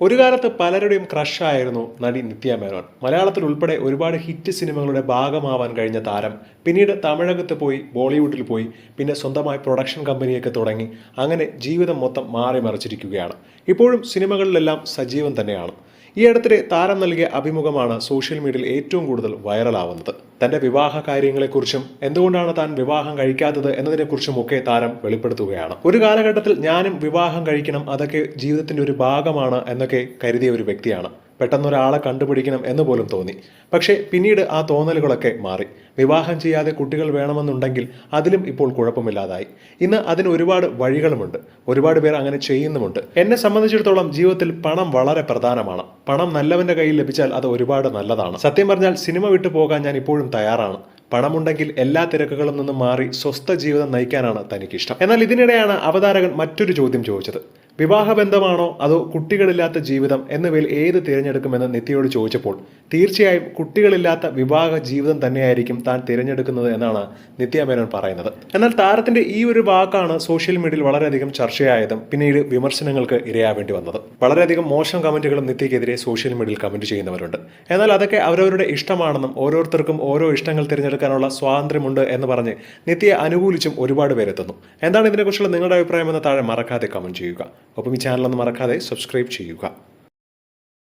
ഒരു കാലത്ത് പലരുടെയും ക്രഷായിരുന്നു നടി നിത്യ മേനോൻ. മലയാളത്തിൽ ഉൾപ്പെടെ ഒരുപാട് ഹിറ്റ് സിനിമകളുടെ ഭാഗമാവാൻ കഴിഞ്ഞ താരം. പിന്നീട് തമിഴകത്ത് പോയി ബോളിവുഡിൽ പോയി പിന്നെ സ്വന്തമായി പ്രൊഡക്ഷൻ കമ്പനിയൊക്കെ തുടങ്ങി. അങ്ങനെ ജീവിതം മൊത്തം മാറി മറിച്ചിരിക്കുകയാണ് ഇപ്പോഴും സിനിമകളിലെല്ലാം സജീവം തന്നെയാണ്. ഈ അടുത്തിടെ താരം നൽകിയ അഭിമുഖമാണ് സോഷ്യൽ മീഡിയയിൽ ഏറ്റവും കൂടുതൽ വൈറലാവുന്നത്. തന്റെ വിവാഹ കാര്യങ്ങളെക്കുറിച്ചും എന്തുകൊണ്ടാണ് താൻ വിവാഹം കഴിക്കാത്തത് എന്നതിനെക്കുറിച്ചും ഒക്കെ താരം വെളിപ്പെടുത്തുകയാണ്. ഒരു കാലഘട്ടത്തിൽ ഞാനും വിവാഹം കഴിക്കണം അതൊക്കെ ജീവിതത്തിന്റെ ഒരു ഭാഗമാണ് എന്നൊക്കെ കരുതിയ ഒരു വ്യക്തിയാണ് പെട്ടെന്ന് ഒരാളെ കണ്ടുപിടിക്കണം എന്ന് പോലും തോന്നി. പക്ഷേ പിന്നീട് ആ തോന്നലുകളൊക്കെ മാറി. വിവാഹം ചെയ്യാതെ കുട്ടികൾ വേണമെന്നുണ്ടെങ്കിൽ അതിലും ഇപ്പോൾ കുഴപ്പമില്ലാതായി. ഇന്ന് അതിന് ഒരുപാട് വഴികളുമുണ്ട്. ഒരുപാട് പേർ അങ്ങനെ ചെയ്യുന്നുമുണ്ട്. എന്നെ സംബന്ധിച്ചിടത്തോളം ജീവിതത്തിൽ പണം വളരെ പ്രധാനമാണ്. പണം നല്ലവന്റെ കയ്യിൽ ലഭിച്ചാൽ അത് ഒരുപാട് നല്ലതാണ്. സത്യം പറഞ്ഞാൽ സിനിമ വിട്ടു പോകാൻ ഞാൻ ഇപ്പോഴും തയ്യാറാണ്. പണമുണ്ടെങ്കിൽ എല്ലാ തിരക്കുകളും നിന്നും മാറി സ്വസ്ഥ ജീവിതം നയിക്കാനാണ് തനിക്കിഷ്ടം. എന്നാൽ ഇതിനിടെയാണ് അവതാരകൻ മറ്റൊരു ചോദ്യം ചോദിച്ചത്. വിവാഹബന്ധമാണോ അതോ കുട്ടികളില്ലാത്ത ജീവിതം എന്നിവയിൽ ഏത് തിരഞ്ഞെടുക്കുമെന്ന് നിത്യയോട് ചോദിച്ചപ്പോൾ തീർച്ചയായും കുട്ടികളില്ലാത്ത വിവാഹ ജീവിതം തന്നെയായിരിക്കും താൻ തിരഞ്ഞെടുക്കുന്നത് എന്നാണ് നിത്യ മേനോൻ പറയുന്നത്. എന്നാൽ താരത്തിന്റെ ഈ ഒരു വാക്കാണ് സോഷ്യൽ മീഡിയയിൽ വളരെയധികം ചർച്ചയായതും പിന്നീട് വിമർശനങ്ങൾക്ക് ഇരയാവേണ്ടി വന്നത്. വളരെയധികം മോശം കമന്റുകളും നിത്യക്കെതിരെ സോഷ്യൽ മീഡിയയിൽ കമന്റ് ചെയ്യുന്നവരുണ്ട്. എന്നാൽ അതൊക്കെ അവരവരുടെ ഇഷ്ടമാണെന്നും ഓരോരുത്തർക്കും ഓരോ ഇഷ്ടങ്ങൾ തിരഞ്ഞെടുക്കാനുള്ള സ്വാതന്ത്ര്യമുണ്ട് എന്ന് പറഞ്ഞ് നിത്യയെ അനുകൂലിച്ചും ഒരുപാട് പേരെത്തുന്നു. എന്താണ് ഇതിനെക്കുറിച്ചുള്ള നിങ്ങളുടെ അഭിപ്രായം എന്ന് താഴെ മറക്കാതെ കമന്റ് ചെയ്യുക. ഒപ്പം ഈ ചാനൽ ഒന്ന് മറക്കാതെ സബ്സ്ക്രൈബ് ചെയ്യുക.